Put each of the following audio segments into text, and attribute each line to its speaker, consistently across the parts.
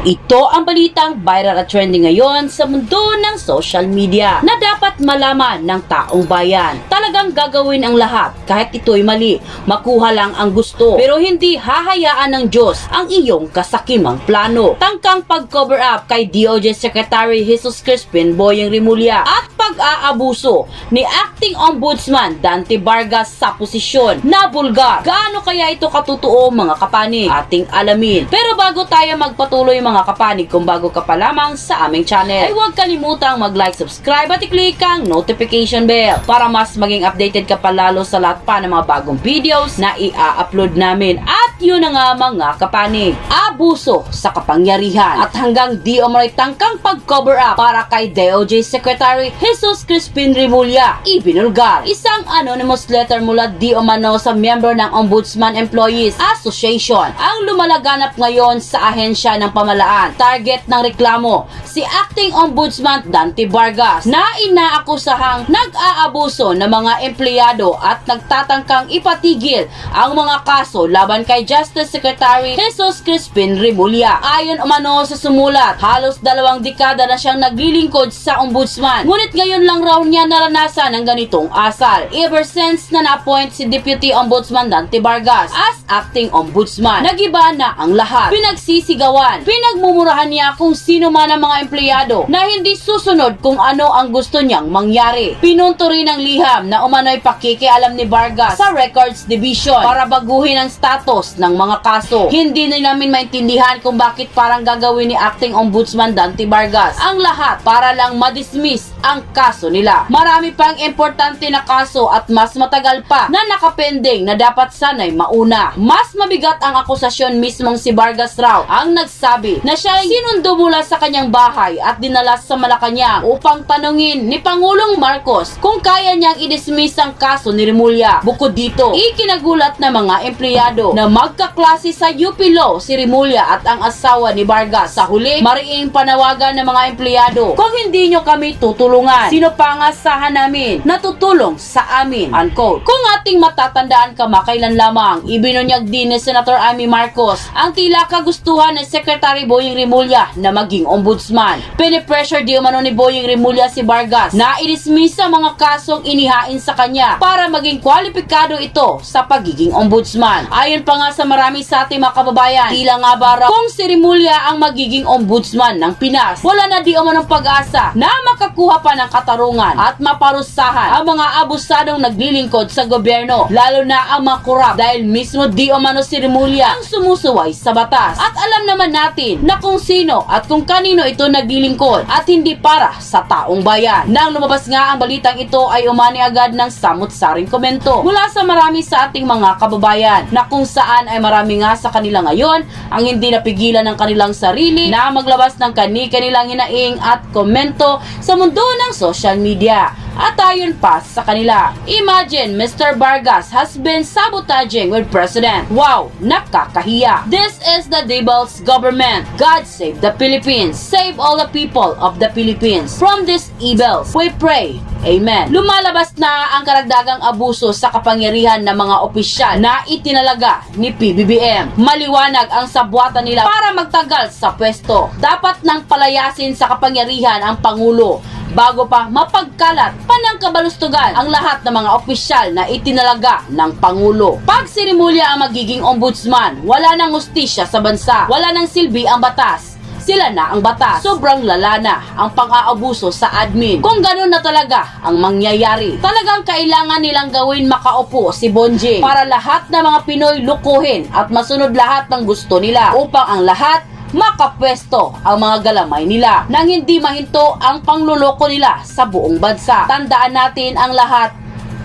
Speaker 1: Ito ang balitang viral at trending ngayon sa mundo ng social media na dapat malaman ng taong bayan. Talagang gagawin ang lahat kahit ito'y mali. Makuha lang ang gusto pero hindi hahayaan ng Diyos ang iyong kasakimang plano. Tangkang pag-cover up kay DOJ Secretary Jesus Crispin Boyeng Rimulya at pag-aabuso ni Acting Ombudsman Dante Vargas sa posisyon na bulgar. Gaano kaya ito katutuo mga kapanig? Ating alamin. Pero bago tayo magpatuloy mga kapanig, kung bago ka pa lamang sa aming channel, ay huwag kalimutang mag-like, subscribe at i-click ang notification bell para mas maging updated ka pa lalo sa lahat pa ng mga bagong videos na i-upload namin. At yun na nga mga kapanig, abuso sa kapangyarihan at hanggang di umano'y tangkang pag-cover up para kay DOJ Secretary Jesus Crispin Rimulya, ibinulgar. Isang anonymous letter mula di umano sa miyembro ng Ombudsman Employees Association ang lumalaganap ngayon sa ahensya ng pamalaan. Target ng reklamo, si Acting Ombudsman Dante Vargas na inaakusahang nag-aabuso ng mga empleyado at nagtatangkang ipatigil ang mga kaso laban kay Justice Secretary Jesus Crispin Rimulya. Ayon umano sa sumulat, halos dalawang dekada na siyang naglilingkod sa ombudsman. Ngunit ngayon lang raw niya naranasan ang ganitong asal. Ever since na na-appoint si Deputy Ombudsman Dante Vargas as acting ombudsman, nagiba na ang lahat. Pinagsisigawan, pinagmumurahan niya kung sino man ang mga empleyado na hindi susunod kung ano ang gusto niyang mangyari. Pinunto rin ng liham na umano'y pakikialam ni Vargas sa Records Division para baguhin ang status ng mga kaso. Hindi na namin maintindihan kung bakit parang gagawin ni acting ombudsman Dante Vargas ang lahat para lang madismiss ang kaso nila. Marami pang importante na kaso at mas matagal pa na nakapending na dapat sanay mauna. Mas mabigat ang akusasyon mismong si Vargas raw ang nagsabi na siya sinundo mula sa kanyang bahay at dinala sa Malacanang upang tanungin ni Pangulong Marcos kung kaya niyang i-dismiss ang kaso ni Rimulya. Bukod dito, ikinagulat na mga empleyado na magkaklase sa UP Law si Rimulya at ang asawa ni Vargas. Sa huli, mariing panawagan ng mga empleyado kung hindi nyo kami tutulungan. Sino pa ang asahan namin na tutulong sa amin? Unquote. Kung ating matatandaan kamakailan lamang, ibinunyag din ni Senator Amy Marcos ang tila kagustuhan ni Secretary Boying Rimulya na maging ombudsman. Pinipressure di umano ni Boying Rimulya si Vargas na i-dismiss ang mga kasong inihain sa kanya para maging kwalipikado ito sa pagiging ombudsman. Ayon pa nga sa marami sa ating mga kababayan, tila nga ba kung si Rimulya ang magiging ombudsman ng Pinas, wala na di umanong pag-asa na makakuha pa ng katarungan at maparusahan ang mga abusadong naglilingkod sa gobyerno, lalo na ang mga korap dahil mismo di umano si Rimulya ang sumusuway sa batas. At alam naman natin na kung sino at kung kanino ito naglilingkod at hindi para sa taong bayan. Nang lumabas nga ang balitang ito ay umani agad ng samut-saring komento mula sa marami sa ating mga kababayan na kung saan ay marami nga sa kanila ngayon ang hindi napigilan ng kanilang sarili na maglabas ng kani-kanilang hinaing at komento sa mundo ng social media. At ayon pa sa kanila, imagine Mr. Vargas has been sabotaging with President. Wow, nakakahiya. This is the devil's government. God save the Philippines. Save all the people of the Philippines from these evils. We pray. Amen. Lumalabas na ang karagdagang abuso sa kapangyarihan ng mga opisyal na itinalaga ni PBBM. Maliwanag ang sabwatan nila para magtagal sa pwesto. Dapat nang palayasin sa kapangyarihan ang Pangulo bago pa mapagkalat pa ng kabalustugan ang lahat ng mga opisyal na itinalaga ng Pangulo. Pag si Rimulya ang magiging ombudsman, wala nang ustisya sa bansa, wala nang silbi ang batas. Sila na ang batas. Sobrang lala na ang pang-aabuso sa admin. Kung ganun na talaga ang mangyayari. Talagang kailangan nilang gawin makaupo si Bonjing para lahat ng mga Pinoy lukuhin at masunod lahat ng gusto nila upang ang lahat makapwesto ang mga galamay nila nang hindi mahinto ang pangluloko nila sa buong bansa. Tandaan natin ang lahat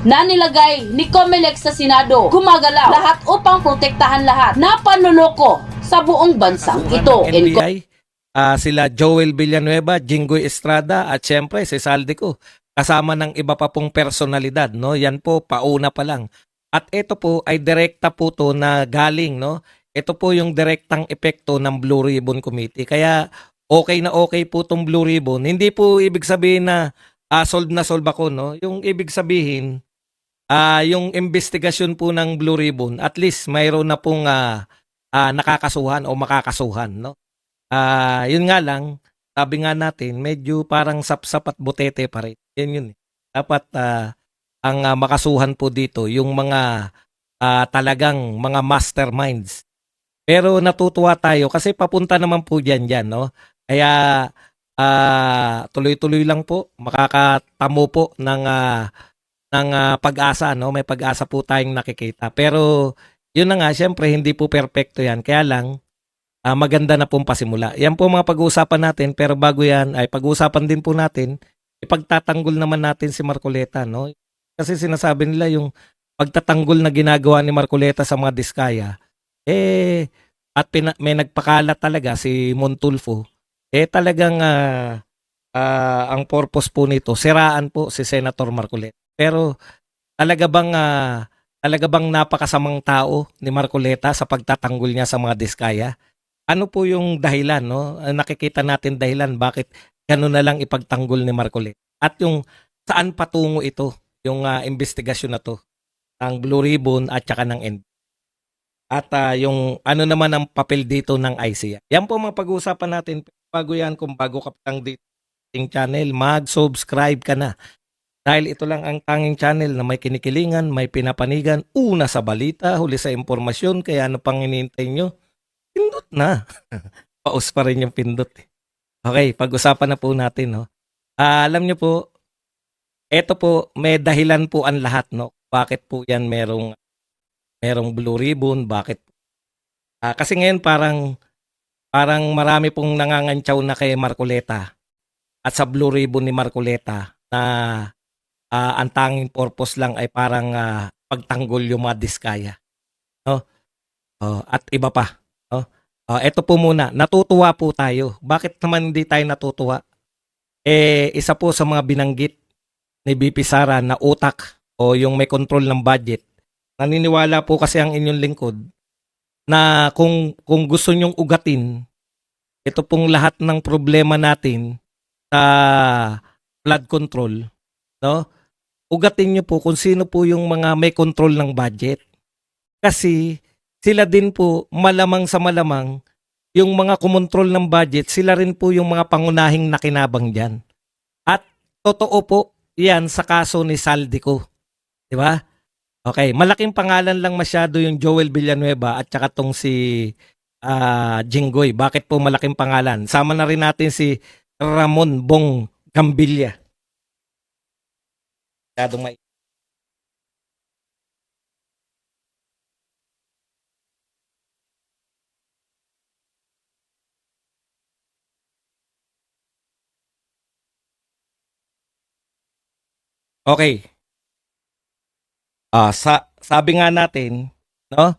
Speaker 1: na nilagay ni Comelec sa Senado gumagalaw lahat upang protektahan lahat na panluloko sa buong bansang ito.
Speaker 2: NBI, ah, sila Joel Villanueva, Jinggoy Estrada at syempre si Saldico kasama ng iba pa pong personalidad no yan po pauna pa lang at ito po ay direkta po to na galing no ito po yung direktang epekto ng Blue Ribbon Committee kaya okay na okay po tong Blue Ribbon hindi po ibig sabihin na ah, solve na solve ako no yung ibig sabihin ah yung investigasyon po ng Blue Ribbon at least mayroon na pong ah, ah, nakakasuhan o makakasuhan no Ah, yun nga lang, sabi nga natin, medyo parang sapsap at butete pa rin. Yan yun. eh. Dapat ah, ang ah, makasuhan po dito, yung mga ah, talagang mga masterminds. Pero natutuwa tayo kasi papunta naman po dyan dyan, no? Kaya ah, tuloy-tuloy lang po, makakatamo po ng ah, ng ah, pag-asa, no? May pag-asa po tayong nakikita. Pero yun na nga, syempre hindi po perpekto yan. Kaya lang, ah, maganda na pong pasimula. Yan po mga pag-uusapan natin, pero bago yan, ay pag-uusapan din po natin, ipagtatanggol naman natin si Marcoleta, no? Kasi sinasabi nila yung pagtatanggol na ginagawa ni Marcoleta sa mga diskaya, eh, at pina- may nagpakalat talaga si Montulfo, eh talagang ah, ah, ang purpose po nito, siraan po si Senator Marcoleta. Pero talaga bang ah, talaga bang napakasamang tao ni Marcoleta sa pagtatanggol niya sa mga diskaya? Ano po yung dahilan, no? Nakikita natin dahilan bakit gano'n na lang ipagtanggol ni Marcoleta. At yung saan patungo ito, yung ah, investigasyon na to, ang Blue Ribbon at saka ng NBI. At ah, yung ano naman ang papel dito ng ICA. Yan po mga pag-uusapan natin. Bago yan, kung bago ka lang dito ating channel, mag-subscribe ka na. Dahil ito lang ang tanging channel na may kinikilingan, may pinapanigan, una sa balita, huli sa impormasyon, kaya ano pang hinihintay nyo? Pindot na. Paus pa rin yung pindot. eh. Okay, pag-usapan na po natin. No? Ah, alam nyo po, eto po, may dahilan po ang lahat. No? Bakit po yan merong, merong blue ribbon? Bakit? Ah, kasi ngayon parang, parang marami pong nangangantsaw na kay Marcoleta at sa blue ribbon ni Marcoleta na ah, ang tanging purpose lang ay parang ah, pagtanggol yung mga diskaya. No? Oh, at iba pa. No? Oh, eto po muna, natutuwa po tayo. Bakit naman hindi tayo natutuwa? Eh, isa po sa mga binanggit ni BP Sara na utak o yung may control ng budget. Naniniwala po kasi ang inyong lingkod na kung kung gusto nyong ugatin ito pong lahat ng problema natin sa flood control, no? Ugatin niyo po kung sino po yung mga may control ng budget. Kasi sila din po malamang sa malamang yung mga kumontrol ng budget, sila rin po yung mga pangunahing nakinabang diyan. At totoo po 'yan sa kaso ni Saldico. 'Di ba? Okay, malaking pangalan lang masyado yung Joel Villanueva at saka tong si ah Jinggoy. Bakit po malaking pangalan? Sama na rin natin si Ramon Bong Gambilla. Masyadong may... Okay. Ah, sa sabi nga natin, no?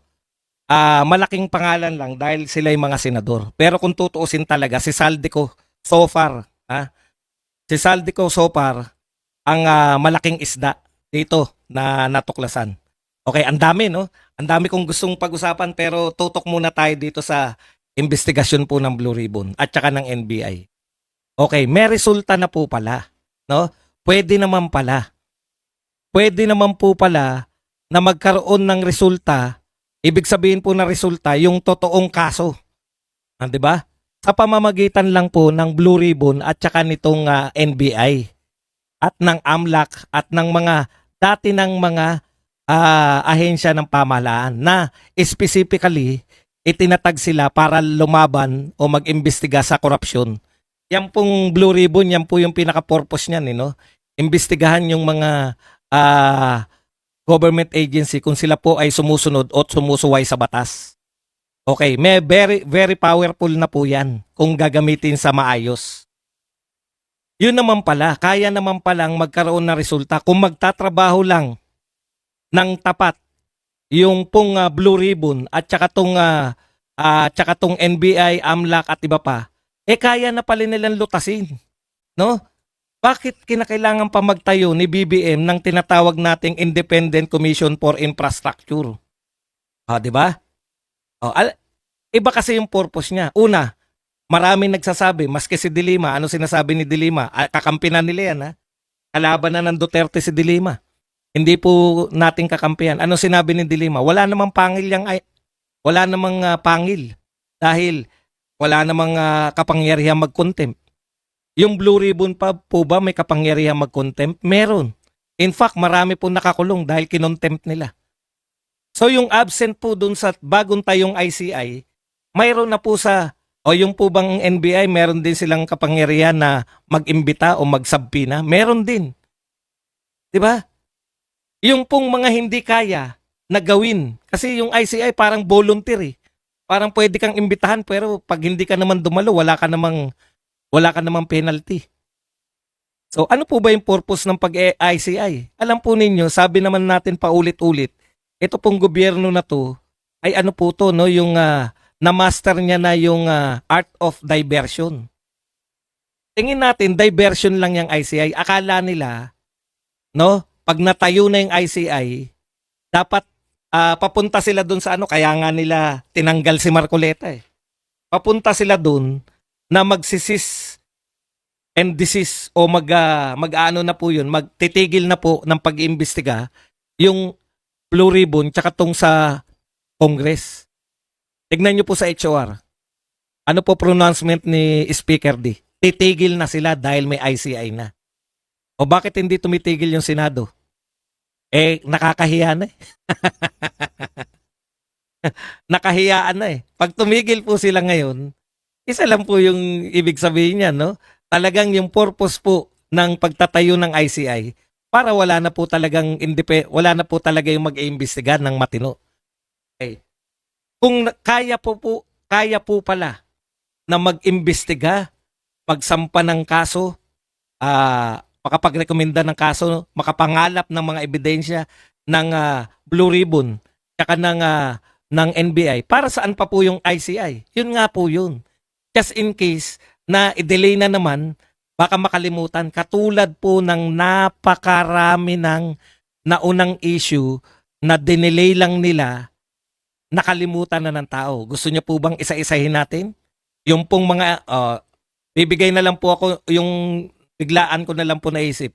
Speaker 2: Ah, malaking pangalan lang dahil sila yung mga senador. Pero kung tutuusin talaga si Saldico so far, ha? Si Saldico so far ang ah, malaking isda dito na natuklasan. Okay, ang dami no? Ang dami kong gustong pag-usapan pero tutok muna tayo dito sa investigasyon po ng Blue Ribbon at saka ng NBI. Okay, may resulta na po pala, no? Pwede naman pala. Pwede naman po pala na magkaroon ng resulta, ibig sabihin po na resulta yung totoong kaso. Ah, 'di ba? Sa pamamagitan lang po ng Blue Ribbon at saka nitong ah, NBI at ng AMLAC at ng mga dati ng mga ah, ahensya ng pamahalaan na specifically itinatag sila para lumaban o mag-imbestiga sa korupsyon. Yan pong Blue Ribbon, yan po yung pinaka-purpose niyan, eh, no? Imbestigahan yung mga ah, government agency kung sila po ay sumusunod o sumusuway sa batas. Okay, may very very powerful na po 'yan kung gagamitin sa maayos. Yun naman pala, kaya naman palang magkaroon ng resulta kung magtatrabaho lang ng tapat yung pong ah, Blue Ribbon at saka tong ah, ah, tsaka tong NBI, AMLAC at iba pa. Eh kaya na pala nilang lutasin. No? Bakit kinakailangan pa magtayo ni BBM ng tinatawag nating Independent Commission for Infrastructure? Ah, 'di ba? Oh, al- iba kasi yung purpose niya. Una, maraming nagsasabi, maski si Dilima, ano sinasabi ni Dilima? Ah, Kakampi na nila yan, ha? Kalaban na ng Duterte si Dilima. Hindi po nating kakampihan. Ano sinabi ni Dilima? Wala namang pangil yang ay wala namang ah, pangil dahil wala namang ah, kapangyarihan mag-contempt. Yung Blue Ribbon pa po ba may kapangyarihan mag-contempt? Meron. In fact, marami po nakakulong dahil kinontempt nila. So yung absent po dun sa bagong tayong ICI, mayroon na po sa o yung po bang NBI, meron din silang kapangyarihan na mag-imbita o mag-subpoena? Meron din. 'Di ba? Yung pong mga hindi kaya na gawin. Kasi yung ICI parang volunteer eh. Parang pwede kang imbitahan pero pag hindi ka naman dumalo, wala ka namang wala ka namang penalty. So ano po ba yung purpose ng pag-ICI? Alam po ninyo, sabi naman natin paulit-ulit, ito pong gobyerno na to ay ano po to, no, yung ah, na-master niya na yung ah, art of diversion. Tingin natin, diversion lang yung ICI. Akala nila, no, pag natayo na yung ICI, dapat ah, papunta sila dun sa ano, kaya nga nila tinanggal si Marcoleta eh. Papunta sila dun na magsisis and desist o mag, ah, mag-ano na po yun, magtitigil na po ng pag-iimbestiga yung Blue Ribbon tsaka tong sa Congress. Tignan nyo po sa HOR. Ano po pronouncement ni Speaker D? Titigil na sila dahil may ICI na. O bakit hindi tumitigil yung Senado? Eh, nakakahiya na eh. Nakahiyaan na eh. Pag tumigil po sila ngayon, isa lang po yung ibig sabihin niya, no? Talagang yung purpose po ng pagtatayo ng ICI para wala na po talagang indep- wala na po talaga yung mag-iimbestiga ng matino. Okay. Kung kaya po po, kaya po pala na mag-imbestiga, magsampa ng kaso, ah makapagrekomenda ng kaso, makapangalap ng mga ebidensya ng ah, Blue Ribbon, tsaka ng, ah, ng NBI. Para saan pa po yung ICI? Yun nga po yun. Just in case na i-delay na naman, baka makalimutan. Katulad po ng napakarami ng naunang issue na dinelay lang nila, nakalimutan na ng tao. Gusto niyo po bang isa-isahin natin? Yung pong mga, ah, bibigay na lang po ako, yung biglaan ko na lang po naisip.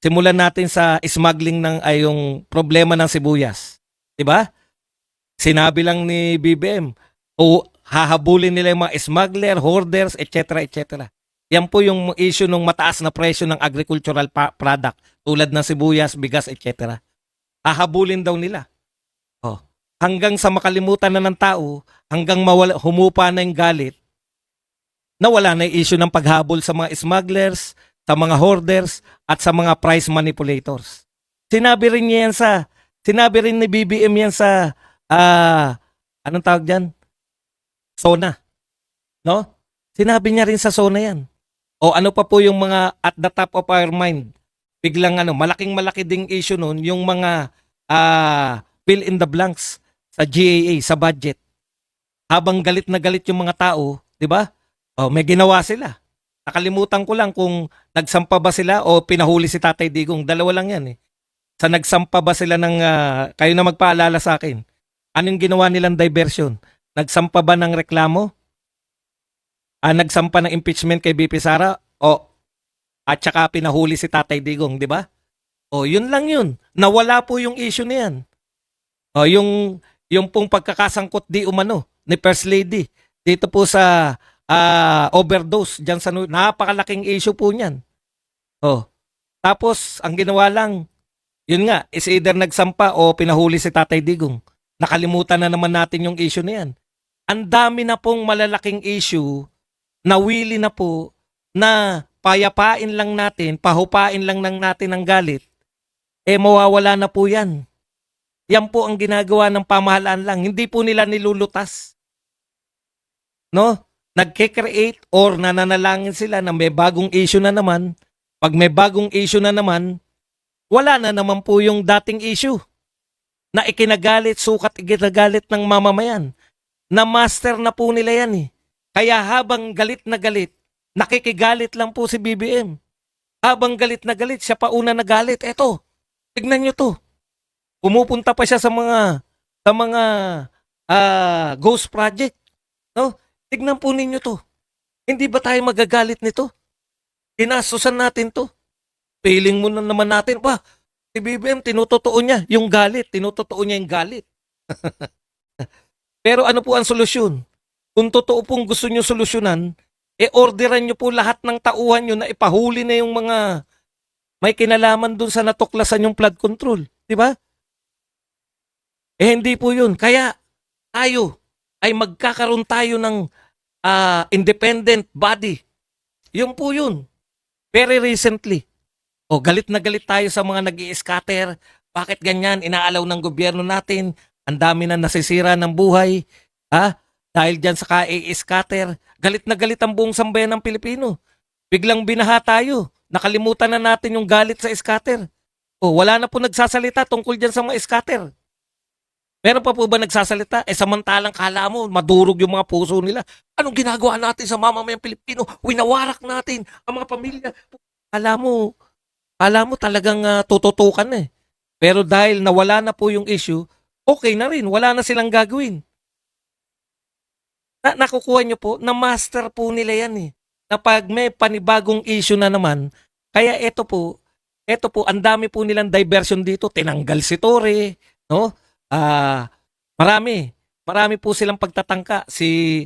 Speaker 2: Simulan natin sa smuggling ng ay yung problema ng sibuyas. 'Di ba? Sinabi lang ni BBM, o hahabulin nila yung mga smuggler, hoarders, etc. etc. Yan po yung issue ng mataas na presyo ng agricultural product tulad ng sibuyas, bigas, etc. Hahabulin daw nila. Oh. Hanggang sa makalimutan na ng tao, hanggang mawala, humupa na yung galit, nawala na yung issue ng paghabol sa mga smugglers, sa mga hoarders, at sa mga price manipulators. Sinabi rin niya yan sa, sinabi rin ni BBM yan sa, ah, anong tawag dyan? Sona. No? Sinabi niya rin sa Sona yan. O ano pa po yung mga at the top of our mind? Biglang ano, malaking malaki ding issue nun, yung mga ah, fill in the blanks sa GAA, sa budget. Habang galit na galit yung mga tao, di ba? Oh, may ginawa sila. Nakalimutan ko lang kung nagsampa ba sila o pinahuli si Tatay Digong. Dalawa lang yan eh. Sa nagsampa ba sila ng, ah, kayo na magpaalala sa akin, anong ginawa nilang diversion? Nagsampa ba ng reklamo? Ah, nagsampa ng impeachment kay BP Sara? O, at saka pinahuli si Tatay Digong, di ba? O, yun lang yun. Nawala po yung issue na yan. O, yung, yung pong pagkakasangkot di umano ni First Lady dito po sa ah, overdose dyan sa napakalaking issue po niyan. Oh. Tapos ang ginawa lang yun nga is either nagsampa o pinahuli si Tatay Digong. Nakalimutan na naman natin yung issue na yan. Ang dami na pong malalaking issue na willy na po na payapain lang natin, pahupain lang ng natin ang galit, eh mawawala na po yan. Yan po ang ginagawa ng pamahalaan lang. Hindi po nila nilulutas. No? Nagke-create or nananalangin sila na may bagong issue na naman. Pag may bagong issue na naman, wala na naman po yung dating issue na ikinagalit, sukat ikinagalit ng mamamayan. Na master na po nila yan eh. Kaya habang galit na galit, nakikigalit lang po si BBM. Habang galit na galit, siya pa una na galit. Eto, tignan nyo to. Pumupunta pa siya sa mga sa mga ah, ghost project. No? Tignan po ninyo to. Hindi ba tayo magagalit nito? Tinasusan natin to. Feeling mo na naman natin, pa, si BBM, tinutotoo niya yung galit. Tinutotoo niya yung galit. Pero ano po ang solusyon? kung totoo pong gusto nyo solusyonan, e orderan nyo po lahat ng tauhan nyo na ipahuli na yung mga may kinalaman dun sa natuklasan yung flood control. Di ba? Eh hindi po yun. Kaya tayo ay magkakaroon tayo ng ah, independent body. Yun po yun. Very recently. O galit na galit tayo sa mga nag scatter Bakit ganyan? Inaalaw ng gobyerno natin. Ang dami na nasisira ng buhay. Ha? Dahil dyan sa ka-scatter. Galit na galit ang buong sambayan ng Pilipino. Biglang binaha tayo. Nakalimutan na natin yung galit sa scatter. O wala na po nagsasalita tungkol dyan sa mga scatter. Meron pa po ba nagsasalita? Eh samantalang kala mo, madurog yung mga puso nila. Anong ginagawa natin sa mamamayang Pilipino? Winawarak natin ang mga pamilya. Kala mo, kala mo talagang uh, tututukan eh. Pero dahil nawala na po yung issue, okay na rin. Wala na silang gagawin. Na, nakukuha nyo po, na master po nila yan eh. Na pag may panibagong issue na naman, kaya eto po, eto po, ang dami po nilang diversion dito. Tinanggal si Tore, no? Ah, marami. Marami po silang pagtatangka. Si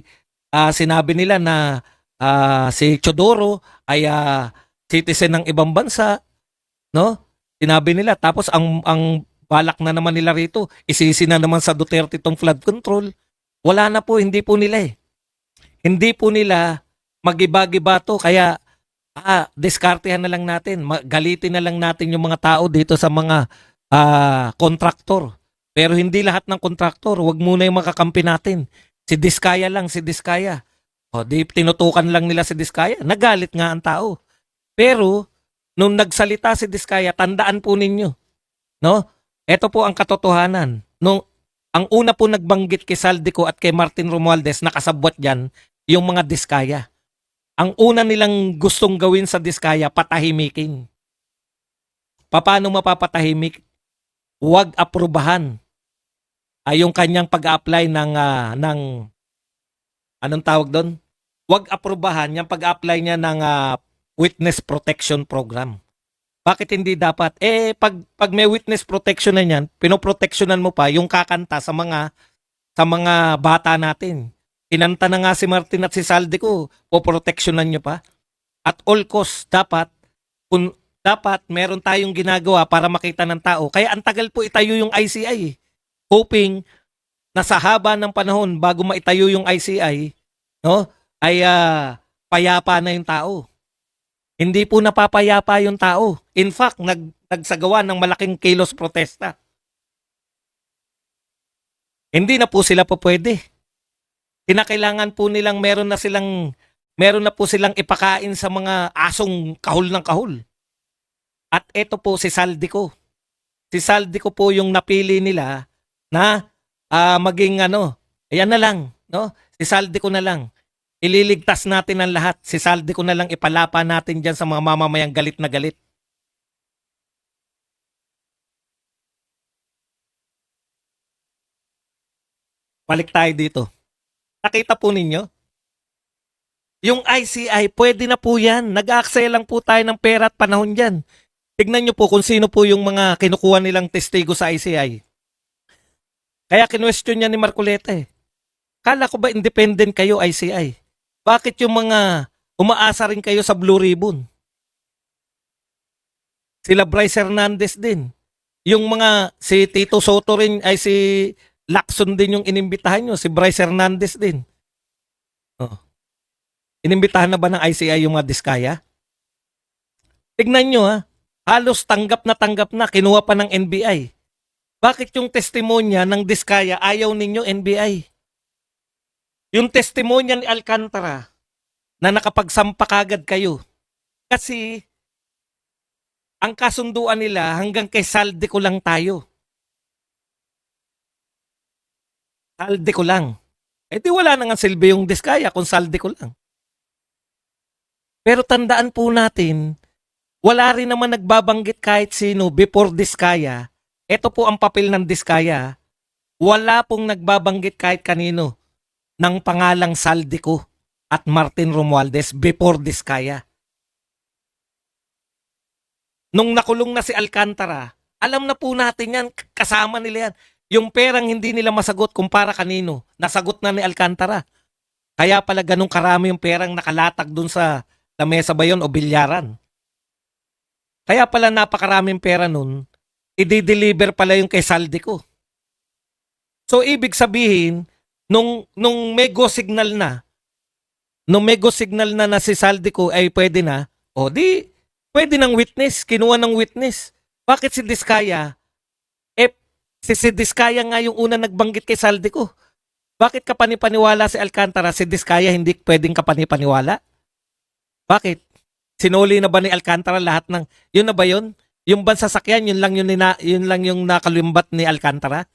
Speaker 2: ah, sinabi nila na ah, si Chodoro ay ah, citizen ng ibang bansa, no? Sinabi nila tapos ang ang balak na naman nila rito, isisi na naman sa Duterte tong flood control. Wala na po, hindi po nila eh. Hindi po nila magiba-giba to kaya ah, diskartehan na lang natin, galitin na lang natin yung mga tao dito sa mga ah, kontraktor. Pero hindi lahat ng kontraktor, wag muna yung makakampi natin. Si Diskaya lang, si Diskaya. O, di tinutukan lang nila si Diskaya. Nagalit nga ang tao. Pero, nung nagsalita si Diskaya, tandaan po ninyo. No? Ito po ang katotohanan. Nung, ang una po nagbanggit kay Saldico at kay Martin Romualdez, nakasabwat dyan, yung mga Diskaya. Ang una nilang gustong gawin sa Diskaya, patahimikin. Paano mapapatahimik? Huwag aprubahan ay yung kanyang pag-apply ng ah, ng anong tawag doon? Huwag aprubahan yung pag-apply niya ng ah, witness protection program. Bakit hindi dapat? Eh pag pag may witness protection na niyan, pinoproteksyonan mo pa yung kakanta sa mga sa mga bata natin. Kinanta na nga si Martin at si Saldi ko, poproteksyonan niyo pa. At all cost dapat kung dapat meron tayong ginagawa para makita ng tao. Kaya ang tagal po itayo yung ICI. eh hoping na sa haba ng panahon bago maitayo yung ICI, no, ay ah, payapa na yung tao. Hindi po napapayapa yung tao. In fact, nag, nagsagawa ng malaking kilos protesta. Hindi na po sila po pwede. Kinakailangan po nilang meron na silang meron na po silang ipakain sa mga asong kahul ng kahul. At ito po si Saldico. Si Saldico po yung napili nila na ah, maging ano, ayan na lang, no? Si Saldi ko na lang. Ililigtas natin ang lahat. Si Saldi ko na lang ipalapa natin diyan sa mga mamamayang galit na galit. Balik tayo dito. Nakita po ninyo? Yung ICI, pwede na po yan. Nag-aaksaya lang po tayo ng pera at panahon dyan. Tignan nyo po kung sino po yung mga kinukuha nilang testigo sa ICI. Kaya kinwestiyon niya ni Marcoleta eh. Kala ko ba independent kayo ICI? Bakit yung mga umaasa rin kayo sa Blue Ribbon? Sila Bryce Hernandez din. Yung mga si Tito Soto rin ay si Lacson din yung inimbitahan nyo. Si Bryce Hernandez din. Oh. Inimbitahan na ba ng ICI yung mga diskaya? Tignan nyo ha. Halos tanggap na tanggap na. Kinuha pa ng NBI. Bakit yung testimonya ng Diskaya ayaw ninyo NBI? Yung testimonya ni Alcantara na nakapagsampa kagad kayo. Kasi ang kasunduan nila hanggang kay salde ko lang tayo. Salde ko lang. Eh di wala na nga silbi yung Diskaya kung salde ko lang. Pero tandaan po natin, wala rin naman nagbabanggit kahit sino before Diskaya ito po ang papel ng Diskaya. Wala pong nagbabanggit kahit kanino ng pangalang Saldico at Martin Romualdez before Diskaya. Nung nakulong na si Alcantara, alam na po natin yan, kasama nila yan. Yung perang hindi nila masagot kung para kanino, nasagot na ni Alcantara. Kaya pala ganun karami yung perang nakalatag dun sa lamesa ba yun o bilyaran. Kaya pala napakaraming pera nun, i-deliver pala yung kay Saldico. So ibig sabihin, nung nung may go signal na, nung may go signal na na si Saldico ay pwede na, o di pwede ng witness, kinuha ng witness. Bakit si Diskaya? Eh, si, si Diskaya nga yung una nagbanggit kay Saldico. Bakit kapanipaniwala si Alcantara, si Diskaya hindi pwedeng kapanipaniwala? Bakit? Sinuli na ba ni Alcantara lahat ng, yun na ba yun? Yung bansa sakyan, yun lang yung, nina, yun lang yung nakalimbat ni Alcantara?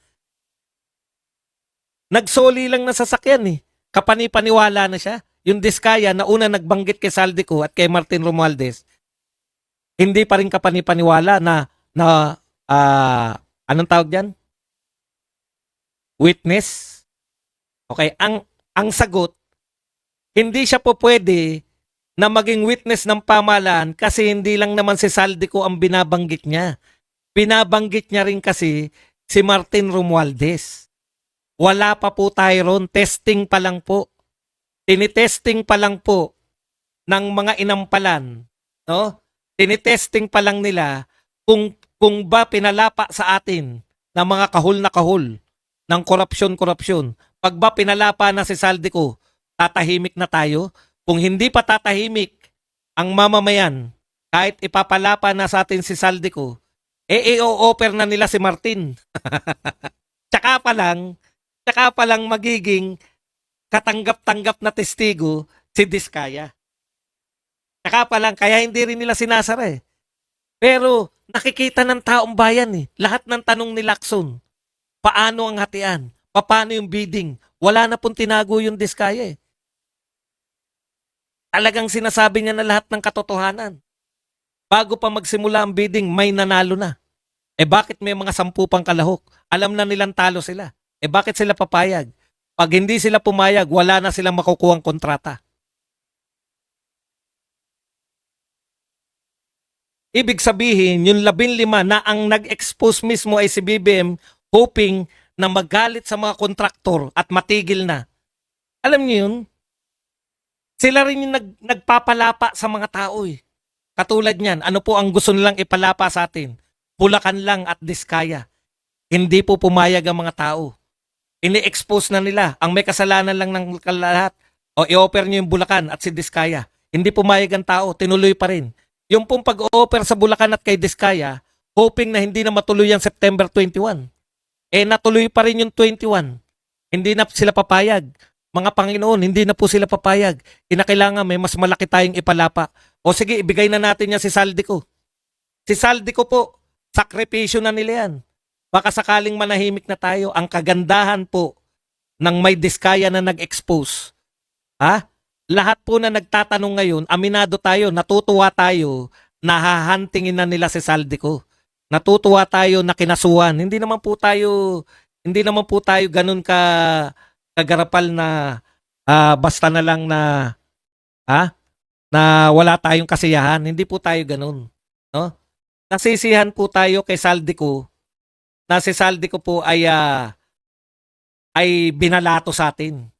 Speaker 2: Nagsoli lang na sasakyan eh. Kapanipaniwala na siya. Yung Diskaya na una nagbanggit kay Saldico at kay Martin Romualdez, hindi pa rin kapanipaniwala na na ah, anong tawag diyan? Witness. Okay, ang ang sagot hindi siya po pwede na maging witness ng pamahalaan kasi hindi lang naman si Saldico ang binabanggit niya. Binabanggit niya rin kasi si Martin Romualdez. Wala pa po tayo ron. Testing pa lang po. Tinitesting pa lang po ng mga inampalan. No? Tinitesting pa lang nila kung, kung ba pinalapa sa atin ng mga kahul na kahul ng korupsyon-korupsyon. Pag ba pinalapa na si Saldico, tatahimik na tayo. Kung hindi pa tatahimik ang mamamayan, kahit ipapalapa na sa atin si Saldico, eh i-offer na nila si Martin. tsaka pa lang, tsaka pa lang magiging katanggap-tanggap na testigo si Diskaya. Tsaka pa lang, kaya hindi rin nila sinasara eh. Pero nakikita ng taong bayan eh. Lahat ng tanong ni Lacson, paano ang hatian? Paano yung bidding? Wala na pong tinago yung Diskaya eh. Talagang sinasabi niya na lahat ng katotohanan. Bago pa magsimula ang bidding, may nanalo na. Eh bakit may mga sampu pang kalahok? Alam na nilang talo sila. Eh bakit sila papayag? Pag hindi sila pumayag, wala na silang makukuhang kontrata. Ibig sabihin, yung labing lima na ang nag-expose mismo ay si BBM hoping na magalit sa mga kontraktor at matigil na. Alam niyo yun? Sila rin yung nag, nagpapalapa sa mga tao eh. Katulad niyan, ano po ang gusto nilang ipalapa sa atin? Bulacan lang at diskaya. Hindi po pumayag ang mga tao. Ini-expose na nila. Ang may kasalanan lang ng lahat. O i-offer niyo yung Bulacan at si Diskaya. Hindi pumayag ang tao. Tinuloy pa rin. Yung pong pag-offer sa Bulacan at kay Diskaya, hoping na hindi na matuloy ang September 21. Eh natuloy pa rin yung 21. Hindi na sila papayag. Mga Panginoon, hindi na po sila papayag. Kinakailangan may mas malaki tayong ipalapa. O sige, ibigay na natin niya si Saldico. Si Saldico po, sakripisyo na nila yan. Baka sakaling manahimik na tayo, ang kagandahan po ng may diskaya na nag-expose. Ha? Lahat po na nagtatanong ngayon, aminado tayo, natutuwa tayo, nahahantingin na nila si Saldico. Natutuwa tayo na kinasuhan. Hindi naman po tayo, hindi naman po tayo ganun ka kagarapal na ah, basta na lang na ha? na wala tayong kasiyahan. Hindi po tayo ganun. No? Nasisihan po tayo kay Saldico na si Saldico po ay ah, ay binalato sa atin.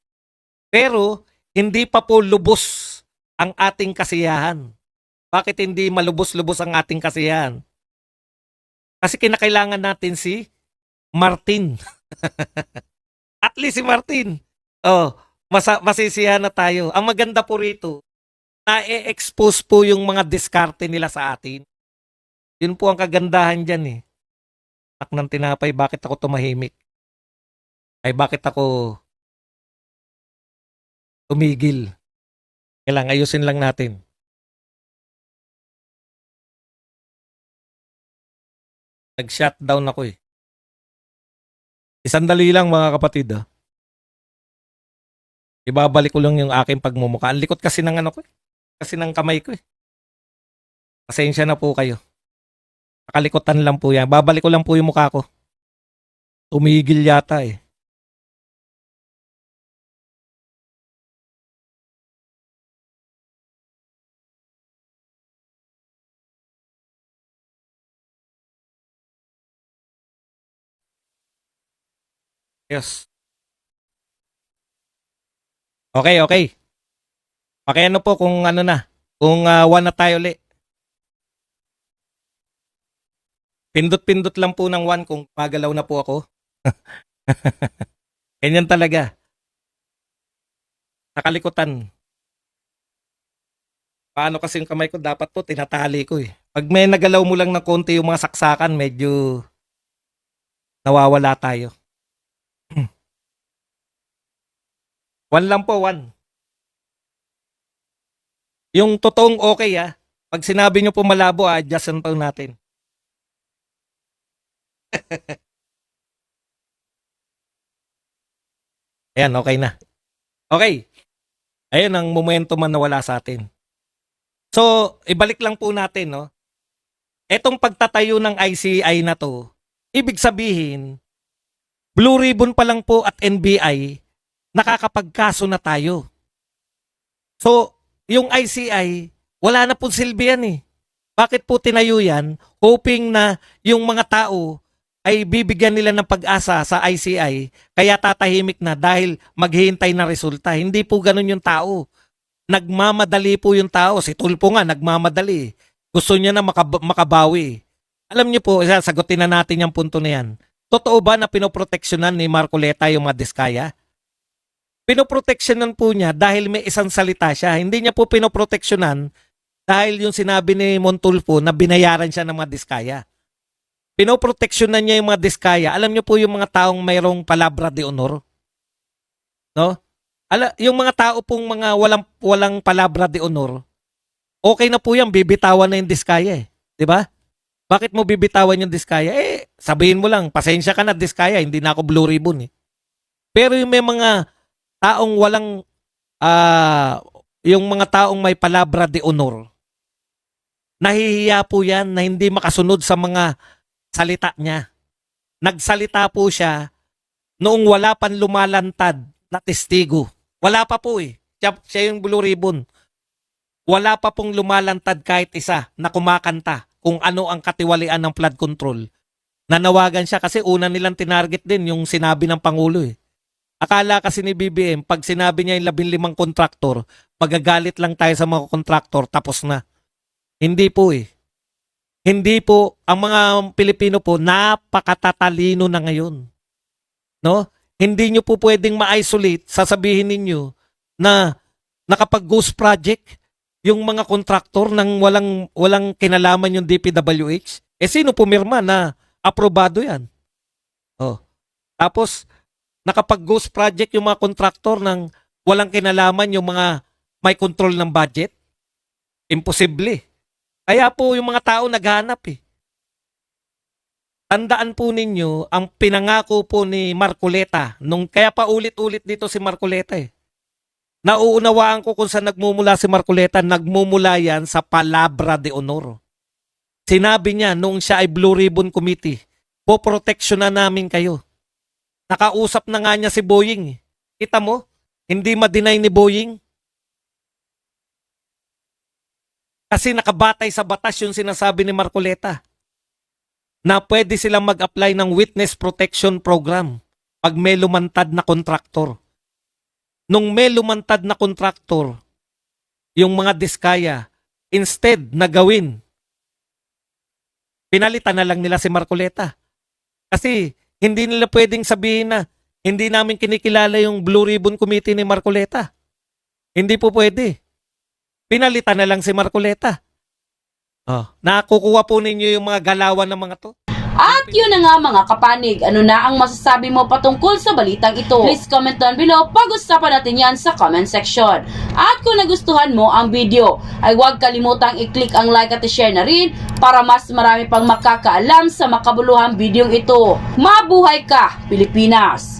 Speaker 2: Pero hindi pa po lubos ang ating kasiyahan. Bakit hindi malubos-lubos ang ating kasiyahan? Kasi kinakailangan natin si Martin. At least si Martin. Oh, masa- masisiyahan na tayo. Ang maganda po rito, na-expose po yung mga diskarte nila sa atin. Yun po ang kagandahan dyan eh. Ak ng tinapay, bakit ako tumahimik? Ay bakit ako tumigil? Kailangan ayusin lang natin. Nag-shutdown ako eh. Isang dali lang mga kapatid ah. Ibabalik ko lang yung aking pagmumukha. Ang likot kasi ng ano ko eh. Kasi ng kamay ko eh. Pasensya na po kayo. Nakalikotan lang po yan. Babalik ko lang po yung mukha ko. Tumigil yata eh. Yes. Okay, okay. Pakiano po kung ano na, kung ah, one na tayo ulit. Pindot-pindot lang po ng one kung magalaw na po ako. Ganyan talaga. Sa kalikutan. Paano kasi yung kamay ko, dapat po tinatali ko eh. Pag may nagalaw mo lang ng konti yung mga saksakan, medyo nawawala tayo. one lang po, one. Yung totoong okay ah. Pag sinabi nyo po malabo, ah, adjust po natin. Ayan, okay na. Okay. Ayun ang momentum man nawala sa atin. So, ibalik lang po natin, no? Etong pagtatayo ng ICI na to, ibig sabihin, Blue Ribbon pa lang po at NBI, nakakapagkaso na tayo. So, yung ICI, wala na po silbi yan eh. Bakit po tinayo yan? Hoping na yung mga tao ay bibigyan nila ng pag-asa sa ICI kaya tatahimik na dahil maghihintay na resulta. Hindi po ganun yung tao. Nagmamadali po yung tao. Si Tulpo nga, nagmamadali. Gusto niya na makab- makabawi. Alam niyo po, sagutin na natin yung punto na yan. Totoo ba na pinoproteksyonan ni Marcoleta yung mga diskaya? Pinoproteksyonan po niya dahil may isang salita siya. Hindi niya po pinoproteksyonan dahil yung sinabi ni Montulfo na binayaran siya ng mga diskaya. Pinoproteksyonan niya yung mga diskaya. Alam niyo po yung mga taong mayroong palabra de honor? No? Ala, yung mga tao pong mga walang walang palabra de honor, okay na po yan, bibitawan na yung diskaya eh. 'Di ba? Bakit mo bibitawan yung diskaya? Eh, sabihin mo lang, pasensya ka na diskaya, hindi na ako blue ribbon eh. Pero yung may mga taong walang ah yung mga taong may palabra de honor, nahihiya po yan na hindi makasunod sa mga salita niya. Nagsalita po siya noong wala pang lumalantad na testigo. Wala pa po eh. Siya, siya yung blue ribbon. Wala pa pong lumalantad kahit isa na kumakanta kung ano ang katiwalian ng flood control. Nanawagan siya kasi una nilang tinarget din yung sinabi ng Pangulo eh. Akala kasi ni BBM, pag sinabi niya yung labing limang kontraktor, magagalit lang tayo sa mga kontraktor, tapos na. Hindi po eh. Hindi po, ang mga Pilipino po, napakatatalino na ngayon. No? Hindi nyo po pwedeng ma-isolate, sasabihin ninyo na nakapag-ghost project yung mga kontraktor ng walang walang kinalaman yung DPWH. Eh sino pumirma na aprobado yan? Oh. Tapos nakapag-ghost project yung mga kontraktor ng walang kinalaman yung mga may control ng budget? Imposible. Kaya po yung mga tao naghanap eh. Tandaan po ninyo ang pinangako po ni Marcoleta nung kaya pa ulit-ulit dito si Marcoleta eh. Nauunawaan ko kung saan nagmumula si Marcoleta, nagmumula yan sa palabra de honor. Sinabi niya nung siya ay Blue Ribbon Committee, poproteksyon na namin kayo. Nakausap na nga niya si Boeing. eh. Kita mo? Hindi ma-deny ni Boeing. Kasi nakabatay sa batas yung sinasabi ni Marcoleta na pwede silang mag-apply ng Witness Protection Program pag may lumantad na kontraktor. Nung may lumantad na kontraktor, yung mga diskaya, instead na gawin, pinalitan na lang nila si Marcoleta. Kasi hindi nila pwedeng sabihin na hindi namin kinikilala yung Blue Ribbon Committee ni Marcoleta. Hindi po pwede. Pinalitan na lang si Marcoleta. Oh, nakukuha po ninyo yung mga galawan ng mga to.
Speaker 1: At yun na nga mga kapanig, ano na ang masasabi mo patungkol sa balitang ito? Please comment down below, pag-usapan natin yan sa comment section. At kung nagustuhan mo ang video, ay huwag kalimutang i-click ang like at i-share na rin para mas marami pang makakaalam sa makabuluhang videong ito. Mabuhay ka, Pilipinas!